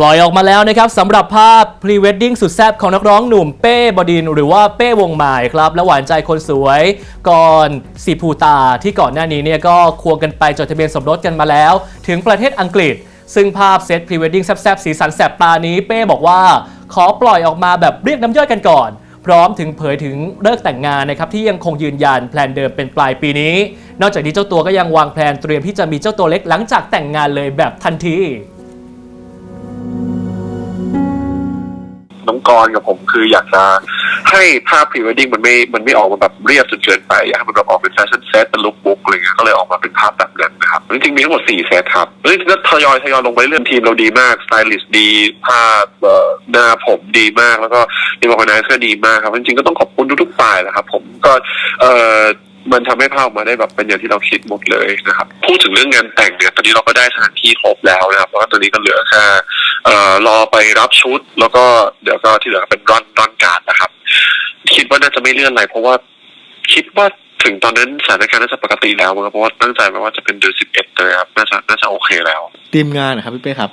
ปล่อยออกมาแล้วนะครับสำหรับภาพพรีเวดดิ้งสุดแซ่บของนักร้องหนุ่มเป้บดิน หรือว่าเป้วงใหม่ครับ และหวานใจคนสวยกรสีภูตาที่ก่อนหน้านี้เนี่ยก็ควงกันไปจดทะเบียนสมรสกันมาแล้ว ถึงประเทศอังกฤษ ซึ่งภาพเซตพรีเวดดิ้งแซ่บๆสีสันแสบตานี้เป้บอกว่า ขอปล่อยออกมาแบบเรียกน้ำย่อยกันก่อน พร้อมถึงเผยถึงเลิกแต่งงานนะครับที่ยังคงยืนยันแพลนเดิมเป็นปลายปีนี้ นอกจากนี้เจ้าตัวก็ยังวางแพลนเตรียมที่จะมีเจ้าตัวเล็กหลังจากแต่งงานเลยแบบทันที น้องกรกับผมคืออยากจะให้ภาพพรีเวดดิ้งมันไม่ มันไม่ออกมาแบบเรียบจนเกินไป อยากให้มันแบบออกเป็นแฟชั่นเซตเป็นลุคบุ๊กอะไรเงี้ยก็เลยออกมาเป็นภาพแบบนั้นนะครับ จริงๆมีทั้งหมดสี่เซตครับเฮ้ยก็ทยอยทยอยลงไปเรื่อยทีมเราดีมากสไตลิสต์ดีภาพเอ่อหน้าผมดีมากแล้วก็ดีมอร์แกไนซ์ก็ดีมากครับจริงๆก็ต้องขอบคุณทุกๆฝ่ายนะครับ ผมก็เอ่อ มันทำให้ภาพออกมาได้แบบเป็นอย่างที่เราคิดหมดเลยนะครับพูดถึงเรื่องงานแต่งเนี่ยตอนนี้เราก็ได้สถานที่ครบแล้วนะครับแล้วก็ตอนนี้ก็เหลือแค่เอ่อรอไปรับชุด แล้วก็เดี๋ยวก็ที่เหลือก็เป็นรันรันการดนะครับ คิดว่าน่าจะไม่เลื่อนอะไร เพราะว่าคิดว่าถึงตอนนั้นสถานการณ์น่าจะปกติแล้วมั้งครับเพราะว่าตั้งใจไว้ว่าจะเป็นเดือนสิบเอ็ดเลยครับน่าจะน่าจะโอเคแล้วทีมงานนะครับพี่เป้ครับ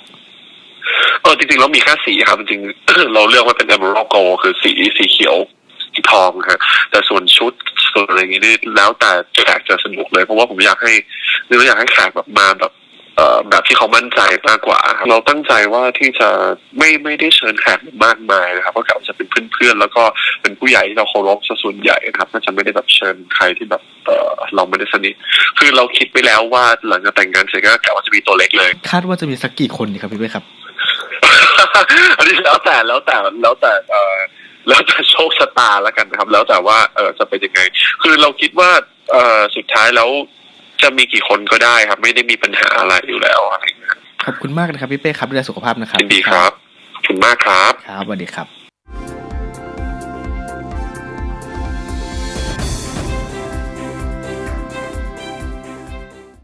เออจริงๆเรามีแค่สีครับจริงๆเราเลือกว่าเป็น emerald gold คือสีสีเขียวสีทองครับแต่ส่วนชุด ส่วนอะไรอย่างงี้นี่แล้วแต่แขกจะสนุกเลยเพราะว่าผมอยากให้เราอยากให้แขกแบบมาแบบเอ่อแบบที่เขามั่นใจมากกว่า เราตั้งใจว่าที่จะไม่ไม่ได้เชิญแขกมากมายนะครับเพราะกะว่าจะเป็นเพื่อนๆแล้วก็เป็นผู้ใหญ่ที่เราเคารพส่วนใหญ่นะครับน่าจะไม่ได้แบบเชิญใครที่แบบเออเราไม่ได้สนิทคือเราคิดไปแล้วว่าหลังจากแต่งงานเสร็จก็กะว่าจะมีตัวเล็กเลย คาดว่าจะมีสักกี่คนดีครับพี่เป้ครับ อันนี้แล้วแต่แล้วแต่แล้วแต่เออแล้วแต่โชคชะตาแล้วกันนะครับ แล้วแต่ว่าเออจะเป็นยังไง คือเราคิดว่าเออสุดท้ายแล้วจะมีกี่คนก็ได้ครับ ไม่ได้มีปัญหาอะไรอยู่แล้วอะไรอย่างเงี้ยขอบคุณมากนะครับพี่เป้ครับดูแลสุขภาพนะครับยินดีครับขอบคุณมากครับ ครับสวัสดีครับ